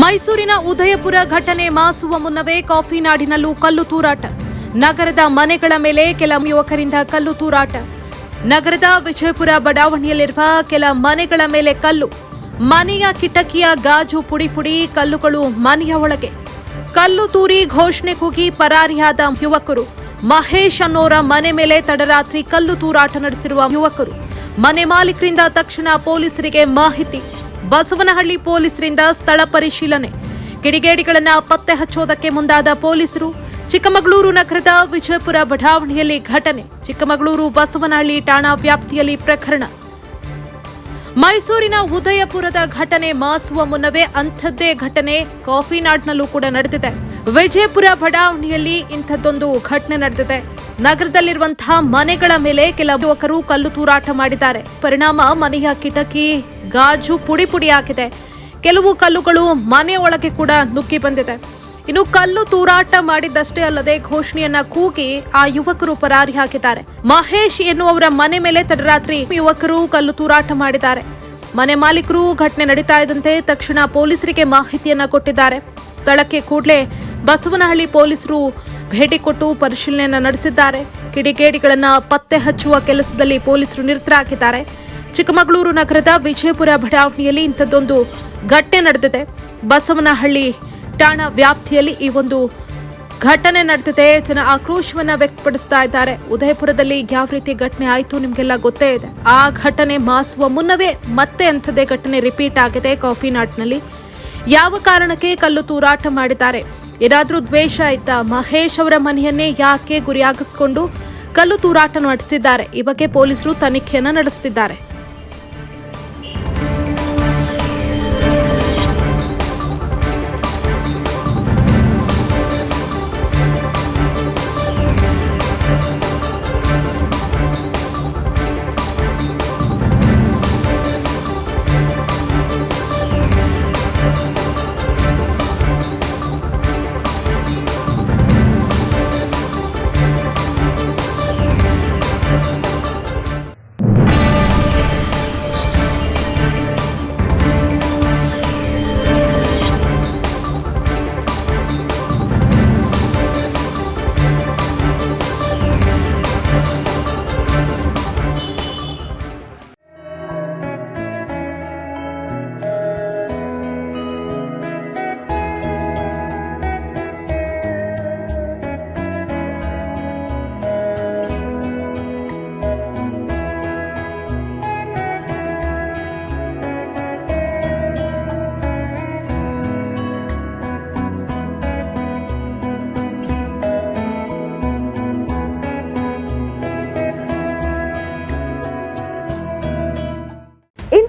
ಮೈಸೂರಿನ ಉದಯಪುರ ಘಟನೆ ಮಾಸುವ ಮುನ್ನವೇ ಕಾಫಿ ನಾಡಿನಲ್ಲೂ ಕಲ್ಲು ತೂರಾಟ. ನಗರದ ಮನೆಗಳ ಮೇಲೆ ಕೆಲ ಯುವಕರಿಂದ ಕಲ್ಲು ತೂರಾಟ. ನಗರದ ವಿಜಯಪುರ ಬಡಾವಣೆಯಲ್ಲಿರುವ ಕೆಲ ಮನೆಗಳ ಮೇಲೆ ಕಲ್ಲು. ಮನೆಯ ಕಿಟಕಿಯ ಗಾಜು ಪುಡಿ ಪುಡಿ ಕಲ್ಲುಗಳು ಮನೆಯ ಒಳಗೆ. ಕಲ್ಲು ತೂರಿ ಘೋಷಣೆ ಕೂಗಿ ಪರಾರಿಯಾದ ಯುವಕರು. ಮಹೇಶ್ ಅನ್ನೋರ ಮನೆ ಮೇಲೆ ತಡರಾತ್ರಿ ಕಲ್ಲು ತೂರಾಟ ನಡೆಸಿರುವ ಯುವಕರು. ಮನೆ ಮಾಲೀಕರಿಂದ ತಕ್ಷಣ ಪೊಲೀಸರಿಗೆ ಮಾಹಿತಿ. ಬಸವನಹಳ್ಳಿ ಪೊಲೀಸರಿಂದ ಸ್ಥಳ ಪರಿಶೀಲನೆ. ಕಿಡಿಗೇಡಿಗಳನ್ನು ಪತ್ತೆ ಹಚ್ಚೋದಕ್ಕೆ ಮುಂದಾದ ಪೊಲೀಸರು ಚಿಕ್ಕಮಗಳೂರು ನಗರದ ವಿಜಯಪುರ ಬಡಾವಣೆಯಲ್ಲಿ ಘಟನೆ, ಚಿಕ್ಕಮಗಳೂರು ಬಸವನಹಳ್ಳಿ ಠಾಣಾ ವ್ಯಾಪ್ತಿಯಲ್ಲಿ ಪ್ರಕರಣ. ಮೈಸೂರಿನ ಉದಯಪುರದ ಘಟನೆ ಮಾಸುವ ಮುನ್ನವೇ ಅಂಥದ್ದೇ ಘಟನೆ ಕಾಫಿನಾಡ್ನಲ್ಲೂ ಕೂಡ ನಡೆದಿದೆ. ವಿಜಯಪುರ ಬಡಾವಣೆಯಲ್ಲಿ ಇಂಥದ್ದೊಂದು ಘಟನೆ ನಡೆದಿದೆ. ನಗರದಲ್ಲಿರುವಂತಹ ಮನೆಗಳ ಮೇಲೆ ಕೆಲ ಯುವಕರು ಕಲ್ಲು ತೂರಾಟ ಮಾಡಿದ್ದಾರೆ. ಪರಿಣಾಮ ಮನೆಯ ಕಿಟಕಿ, ಗಾಜು ಪುಡಿ ಪುಡಿಯಾಗಿದೆ ಕೆಲವು ಕಲ್ಲುಗಳು ಮನೆ ಒಳಗೆ ಕೂಡ ನುಗ್ಗಿ ಬಂದಿದೆ. ಇನ್ನು ಕಲ್ಲು ತೂರಾಟ ಮಾಡಿದ್ದಷ್ಟೇ ಅಲ್ಲದೆ ಘೋಷಣೆಯನ್ನ ಕೂಗಿ ಆ ಯುವಕರು ಪರಾರಿ ಹಾಕಿದ್ದಾರೆ ಮಹೇಶ್ ಎನ್ನುವವರ ಮನೆ ಮೇಲೆ ತಡರಾತ್ರಿ ಯುವಕರು ಕಲ್ಲು ತೂರಾಟ ಮಾಡಿದ್ದಾರೆ. ಮನೆ ಮಾಲೀಕರು ಘಟನೆ ನಡೀತಾ ಇದ್ದಂತೆ ತಕ್ಷಣ ಪೊಲೀಸರಿಗೆ ಮಾಹಿತಿಯನ್ನ ಕೊಟ್ಟಿದ್ದಾರೆ. ಸ್ಥಳಕ್ಕೆ ಕೂಡಲೇ ಬಸವನಹಳ್ಳಿ ಪೊಲೀಸರು ಭೇಟಿ ಕೊಟ್ಟು ಪರಿಶೀಲನೆಯನ್ನು ನಡೆಸಿದ್ದಾರೆ. ಕಿಡಿಗೇಡಿಗಳನ್ನು ಪತ್ತೆ ಹಚ್ಚುವ ಕೆಲಸದಲ್ಲಿ ಪೊಲೀಸರು ನಿರತರಾಗಿದ್ದಾರೆ. ಚಿಕ್ಕಮಗಳೂರು ನಗರದ ವಿಜಯಪುರ ಬಡಾವಣೆಯಲ್ಲಿ ಇಂಥದ್ದೊಂದು ಘಟನೆ ನಡೆದಿದೆ. ಬಸವನಹಳ್ಳಿ ಠಾಣಾ ವ್ಯಾಪ್ತಿಯಲ್ಲಿ ಈ ಒಂದು ಘಟನೆ ನಡೆದಿದೆ. ಜನ ಆಕ್ರೋಶವನ್ನ ವ್ಯಕ್ತಪಡಿಸ್ತಾ ಇದ್ದಾರೆ. ಉದಯಪುರದಲ್ಲಿ ಯಾವ ರೀತಿ ಘಟನೆ ಆಯಿತು ನಿಮಗೆಲ್ಲ ಗೊತ್ತೇ ಇದೆ. ಆ ಘಟನೆ ಮಾಸುವ ಮುನ್ನವೇ ಮತ್ತೆ ಅಂಥದ್ದೇ ಘಟನೆ ರಿಪೀಟ್ ಆಗಿದೆ ಕಾಫಿ ನಾಟ್ನಲ್ಲಿ. ಯಾವ ಕಾರಣಕ್ಕೆ ಕಲ್ಲು ತೂರಾಟ ಮಾಡಿದ್ದಾರೆ? ಏನಾದ್ರೂ ದ್ವೇಷ ಇದ್ದ ಮಹೇಶ್ ಅವರ ಮನೆಯನ್ನೇ ಯಾಕೆ ಗುರಿಯಾಗಿಸಿಕೊಂಡು ಕಲ್ಲು ತೂರಾಟ ನಡೆಸಿದ್ದಾರೆ? ಈ ಬಗ್ಗೆ ಪೊಲೀಸರು ತನಿಖೆಯನ್ನು ನಡೆಸುತ್ತಿದ್ದಾರೆ